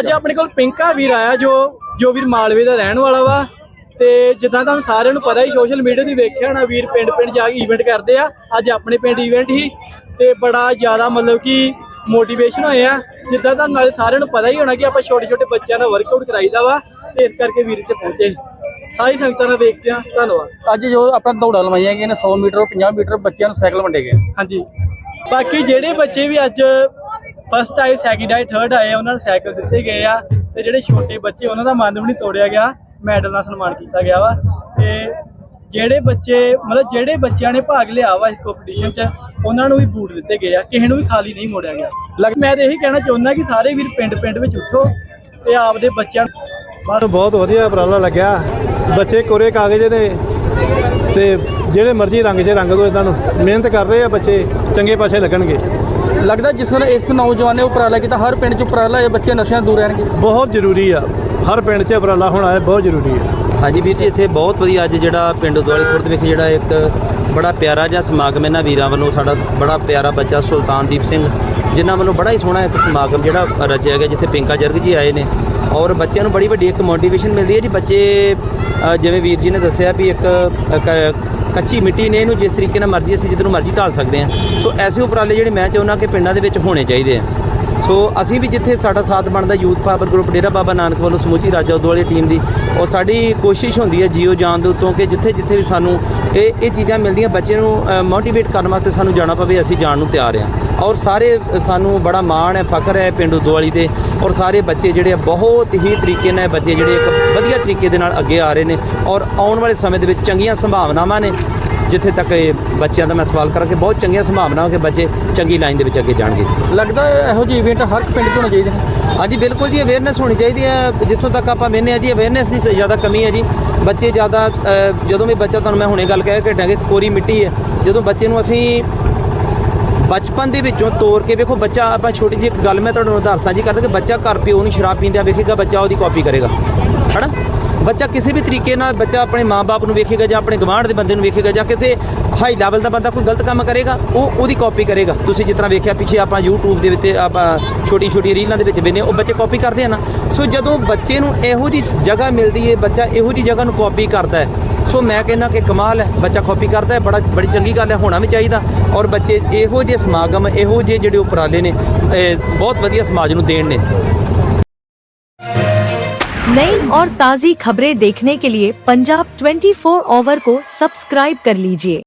ਅੱਜ ਆਪਣੇ ਕੋਲ ਪਿੰਕਾ ਵੀਰ ਆਇਆ ਜੋ ਜੋ ਵੀਰ ਮਾਲਵੇ ਦਾ ਰਹਿਣ ਵਾਲਾ ਵਾ। ਤੇ ਜਿੱਦਾਂ ਤੁਹਾਨੂੰ ਸਾਰਿਆਂ ਨੂੰ ਪਤਾ ਹੀ ਸੋਸ਼ਲ ਮੀਡੀਆ ਤੇ ਵੇਖਿਆ ਹੋਣਾ ਵੀਰ ਪਿੰਡ ਪਿੰਡ ਜਾ ਕੇ ਇਵੈਂਟ ਕਰਦੇ ਆ। ਅੱਜ ਆਪਣੇ ਪਿੰਡ ਇਵੈਂਟ ਹੀ। ਤੇ ਬੜਾ ਜ਼ਿਆਦਾ ਮਤਲਬ ਕਿ ਮੋਟੀਵੇਸ਼ਨ ਹੋਇਆ ਜਿੱਦਾਂ ਤੁਹਾਨੂੰ ਨਾਲੇ ਸਾਰਿਆਂ ਨੂੰ ਪਤਾ ਹੀ ਹੋਣਾ ਕਿ ਆਪਾਂ ਛੋਟੇ ਛੋਟੇ ਬੱਚਿਆਂ ਦਾ ਵਰਕਆਊਟ ਕਰਾਈਦਾ ਵਾ। ਤੇ ਇਸ ਕਰਕੇ ਵੀਰ ਇੱਥੇ ਪਹੁੰਚੇ। ਸਾਰੀ ਸੰਗਤਾਂ ਨਾਲ ਵੇਖਦੇ ਆ। ਧੰਨਵਾਦ। ਅੱਜ ਜੋ ਆਪਣਾ ਦੌੜਾਂ ਲਵਾਈਆਂ ਗਈਆਂ ਨੇ 100 ਮੀਟਰ 50 ਮੀਟਰ ਬੱਚਿਆਂ ਨੂੰ ਸਾਈਕਲ ਵੰਡੇ ਗਏ। ਹਾਂਜੀ। ਬਾਕੀ ਜਿਹੜੇ ਬੱਚੇ ਵੀ ਅੱਜ ਫਸਟ ਆਏ ਸੈਕਿੰਡ ਆਏ ਥਰਡ ਆਏ ਉਹਨਾਂ ਨੂੰ ਸਾਈਕਲ ਦਿੱਤੇ ਗਏ ਆ ਤੇ ਜਿਹੜੇ ਛੋਟੇ ਬੱਚੇ ਉਹਨਾਂ ਦਾ ਮਨ ਵੀ ਨਹੀਂ ਤੋੜਿਆ ਗਿਆ। ਮੈਡਲ ਨਾਲ ਸਨਮਾਨ ਕੀਤਾ ਗਿਆ ਵਾ। ਤੇ ਜਿਹੜੇ ਬੱਚੇ ਮਤਲਬ ਜਿਹੜੇ ਬੱਚਿਆਂ ਨੇ ਭਾਗ ਲਿਆ ਵਾ ਇਸ ਕੰਪੀਟੀਸ਼ਨ 'ਚ ਉਹਨਾਂ ਨੂੰ ਵੀ ਬੂਟ ਦਿੱਤੇ ਗਏ ਆ। ਕਿਸੇ ਨੂੰ ਵੀ ਖਾਲੀ ਨਹੀਂ ਮੋੜਿਆ ਗਿਆ। ਮੈਂ ਤਾਂ ਇਹੀ ਕਹਿਣਾ ਚਾਹੁੰਦਾ ਕਿ ਸਾਰੇ ਵੀਰ ਪਿੰਡ ਪਿੰਡ ਵਿੱਚ ਉੱਠੋ ਤੇ ਆਪਦੇ ਬੱਚਿਆਂ ਸਾਨੂੰ ਬਹੁਤ ਵਧੀਆ ਉਪਰਾਲਾ ਲੱਗਿਆ। ਬੱਚੇ ਕੋਰੇ ਕਾਗਜ਼ ਨੇ ਤੇ ਜਿਹੜੇ ਮਰਜ਼ੀ ਰੰਗ 'ਚ ਰੰਗ ਦੋ ਇਹਨਾਂ ਨੂੰ। ਮਿਹਨਤ ਕਰ ਰਹੇ ਆ ਬੱਚੇ ਚੰਗੇ ਪਾਸੇ ਲੱਗਣਗੇ। ਲੱਗਦਾ ਜਿਸ ਤਰ੍ਹਾਂ ਇਸ ਨੌਜਵਾਨ ਨੇ ਉਪਰਾਲਾ ਕੀਤਾ ਹਰ ਪਿੰਡ 'ਚ ਉਪਰਾਲਾ ਇਹ ਬੱਚੇ ਨਸ਼ਿਆਂ ਦੂਰ ਰਹਿਣਗੇ। ਬਹੁਤ ਜ਼ਰੂਰੀ ਆ। ਹਰ ਪਿੰਡ 'ਚ ਉਪਰਾਲਾ ਹੋਣਾ ਇਹ ਬਹੁਤ ਜ਼ਰੂਰੀ ਆ। ਹਾਂਜੀ ਵੀਰ ਜੀ ਇੱਥੇ ਬਹੁਤ ਵਧੀਆ ਅੱਜ ਜਿਹੜਾ ਪਿੰਡ ਦੁਆਲੇ ਖੁਰਦ ਵਿਖੇ ਜਿਹੜਾ ਇੱਕ ਬੜਾ ਪਿਆਰਾ ਜਿਹਾ ਸਮਾਗਮ ਇਹਨਾਂ ਵੀਰਾਂ ਵੱਲੋਂ ਸਾਡਾ ਬੜਾ ਪਿਆਰਾ ਬੱਚਾ ਸੁਲਤਾਨਦੀਪ ਸਿੰਘ ਜਿਨ੍ਹਾਂ ਵੱਲੋਂ ਬੜਾ ਹੀ ਸੋਹਣਾ ਇੱਕ ਸਮਾਗਮ ਜਿਹੜਾ ਰਚਿਆ ਗਿਆ ਜਿੱਥੇ ਪਿੰਕਾ ਜਰਗ ਜੀ ਆਏ ਨੇ। ਔਰ ਬੱਚਿਆਂ ਨੂੰ ਬੜੀ ਵੱਡੀ ਇੱਕ ਮੋਟੀਵੇਸ਼ਨ ਮਿਲਦੀ ਹੈ ਜੀ ਬੱਚੇ ਜਿਵੇਂ ਵੀਰ ਜੀ ਨੇ ਦੱਸਿਆ ਵੀ ਇੱਕ ਕੱਚੀ ਮਿੱਟੀ ਨੇ ਇਹਨੂੰ ਜਿਸ ਤਰੀਕੇ ਨਾਲ ਮਰਜ਼ੀ ਅਸੀਂ ਜਿੱਧਰ ਨੂੰ ਮਰਜ਼ੀ ਢਾਲ ਸਕਦੇ ਹਾਂ। ਸੋ ਐਸੇ ਉਪਰਾਲੇ ਜਿਹੜੇ ਮੈਂ ਚਾਹੁੰਦਾ ਕਿ ਪਿੰਡਾਂ ਦੇ ਵਿੱਚ ਹੋਣੇ ਚਾਹੀਦੇ ਆ। ਸੋ ਅਸੀਂ ਵੀ ਜਿੱਥੇ ਸਾਡਾ ਸਾਥ ਬਣਦਾ youth power group Dera Baba Nanak ਵੱਲੋਂ ਸਮੁੱਚੀ ਰਾਜਾ ਉਦੋਵਾਲੀ ਟੀਮ ਦੀ ਔਰ ਸਾਡੀ ਕੋਸ਼ਿਸ਼ ਹੁੰਦੀ ਹੈ ਜੀਓ ਜਾਣ ਦੇ ਉੱਤੋਂ ਕਿ ਜਿੱਥੇ ਜਿੱਥੇ ਵੀ ਸਾਨੂੰ ਇਹ ਇਹ ਚੀਜ਼ਾਂ ਮਿਲਦੀਆਂ ਬੱਚੇ ਨੂੰ ਮੋਟੀਵੇਟ ਕਰਨ ਵਾਸਤੇ ਸਾਨੂੰ ਜਾਣਾ ਪਵੇ, ਅਸੀਂ ਜਾਣ ਨੂੰ ਤਿਆਰ ਹਾਂ। ਔਰ ਸਾਰੇ ਸਾਨੂੰ ਬੜਾ ਮਾਣ ਹੈ, ਫਖਰ ਹੈ ਪਿੰਡ ਉਦੋਵਾਲੀ ਤੇ, ਔਰ ਸਾਰੇ ਬੱਚੇ ਜਿਹੜੇ ਆ ਬਹੁਤ ਹੀ ਤਰੀਕੇ ਨਾਲ ਬੱਚੇ ਜਿਹੜੇ ਇੱਕ ਵਧੀਆ ਤਰੀਕੇ ਦੇ ਨਾਲ ਅੱਗੇ ਆ ਰਹੇ ਨੇ, ਔਰ ਆਉਣ ਵਾਲੇ ਸਮੇਂ ਦੇ ਵਿੱਚ ਚੰਗੀਆਂ ਸੰਭਾਵਨਾਵਾਂ ਨੇ ਜਿੱਥੇ ਤੱਕ ਇਹ ਬੱਚਿਆਂ ਦਾ ਮੈਂ ਸਵਾਲ ਕਰਾਂ ਕਿ ਬਹੁਤ ਚੰਗੀਆਂ ਸੰਭਾਵਨਾਵਾਂ ਕਿ ਬੱਚੇ ਚੰਗੀ ਲਾਈਨ ਦੇ ਵਿੱਚ ਅੱਗੇ ਜਾਣਗੇ। ਲੱਗਦਾ ਇਹੋ ਜਿਹੇ ਇਵੈਂਟ ਹਰ ਇੱਕ ਪਿੰਡ 'ਚ ਹੋਣੇ ਚਾਹੀਦੇ ਹਾਂਜੀ ਬਿਲਕੁਲ ਜੀ ਅਵੇਅਰਨੈਸ ਹੋਣੀ ਚਾਹੀਦੀ ਹੈ। ਜਿੱਥੋਂ ਤੱਕ ਆਪਾਂ ਵੇਖਦੇ ਹਾਂ ਜੀ ਅਵੇਅਰਨੈਸ ਦੀ ਜ਼ਿਆਦਾ ਕਮੀ ਹੈ ਜੀ। ਬੱਚੇ ਜ਼ਿਆਦਾ ਜਦੋਂ ਵੀ ਬੱਚਾ ਤੁਹਾਨੂੰ ਮੈਂ ਹੁਣੇ ਗੱਲ ਕਹਿ ਕੇ ਹਟਾਂਗੇ ਕੋਰੀ ਮਿੱਟੀ ਹੈ। ਜਦੋਂ ਬੱਚੇ ਨੂੰ ਅਸੀਂ ਬਚਪਨ ਦੇ ਵਿੱਚੋਂ ਤੋੜ ਕੇ ਵੇਖੋ ਬੱਚਾ ਆਪਾਂ ਛੋਟੀ ਜਿਹੀ ਇੱਕ ਗੱਲ ਮੈਂ ਤੁਹਾਨੂੰ ਉਦਾਹਰਨ ਸਾਂਝੀ ਕਰਦਾ ਕਿ ਬੱਚਾ ਘਰ ਪਿਓ ਨੂੰ ਸ਼ਰਾਬ ਪੀਂਦਿਆਂ ਵੇਖੇਗਾ ਬੱਚਾ ਉਹਦੀ ਕਾਪੀ ਕਰੇਗਾ। ਹਨਾ? ਬੱਚਾ ਕਿਸੇ ਵੀ ਤਰੀਕੇ ਨਾਲ ਬੱਚਾ ਆਪਣੇ ਮਾਪੇ ਨੂੰ ਵੇਖੇਗਾ ਜਾਂ ਆਪਣੇ ਗਵਾਂਢ ਦੇ ਬੰਦੇ ਨੂੰ ਵੇਖੇਗਾ ਜਾਂ ਕਿਸੇ ਹਾਈ ਲੈਵਲ ਦਾ ਬੰਦਾ ਕੋਈ ਗਲਤ ਕੰਮ ਕਰੇਗਾ, ਉਹ ਉਹਦੀ ਕਾਪੀ ਕਰੇਗਾ। ਤੁਸੀਂ ਜਿਸ ਤਰ੍ਹਾਂ ਵੇਖਿਆ ਪਿੱਛੇ ਆਪਾਂ YouTube ਦੇ ਵਿੱਚ ਆਪਾਂ ਛੋਟੀ ਛੋਟੀ ਰੀਲਾਂ ਦੇ ਵਿੱਚ ਵੇਨੇ ਉਹ ਬੱਚੇ ਕਾਪੀ ਕਰਦੇ ਆ ਨਾ। ਸੋ ਜਦੋਂ ਬੱਚੇ ਨੂੰ ਇਹੋ ਜੀ ਜਗ੍ਹਾ ਮਿਲਦੀ ਹੈ ਬੱਚਾ ਇਹੋ ਜੀ ਜਗ੍ਹਾ ਨੂੰ ਕਾਪੀ ਕਰਦਾ ਹੈ। ਸੋ ਮੈਂ ਕਹਿੰਦਾ ਕਿ ਕਮਾਲ ਹੈ, ਬੱਚਾ ਕਾਪੀ ਕਰਦਾ ਹੈ, ਬੜਾ, ਬੜੀ ਚੰਗੀ ਗੱਲ ਹੈ, ਹੋਣਾ ਵੀ ਚਾਹੀਦਾ। ਔਰ ਬੱਚੇ ਇਹੋ ਜਿਹੇ ਸਮਾਗਮ, ਇਹੋ ਜਿਹੇ ਜਿਹੜੇ ਉਪਰਾਲੇ ਨੇ ਬਹੁਤ ਵਧੀਆ ਸਮਾਜ ਨੂੰ ਦੇਣ ਨੇ। नई और ताज़ी खबरें देखने के लिए पंजाब 24 ओवर को सब्सक्राइब कर लीजिए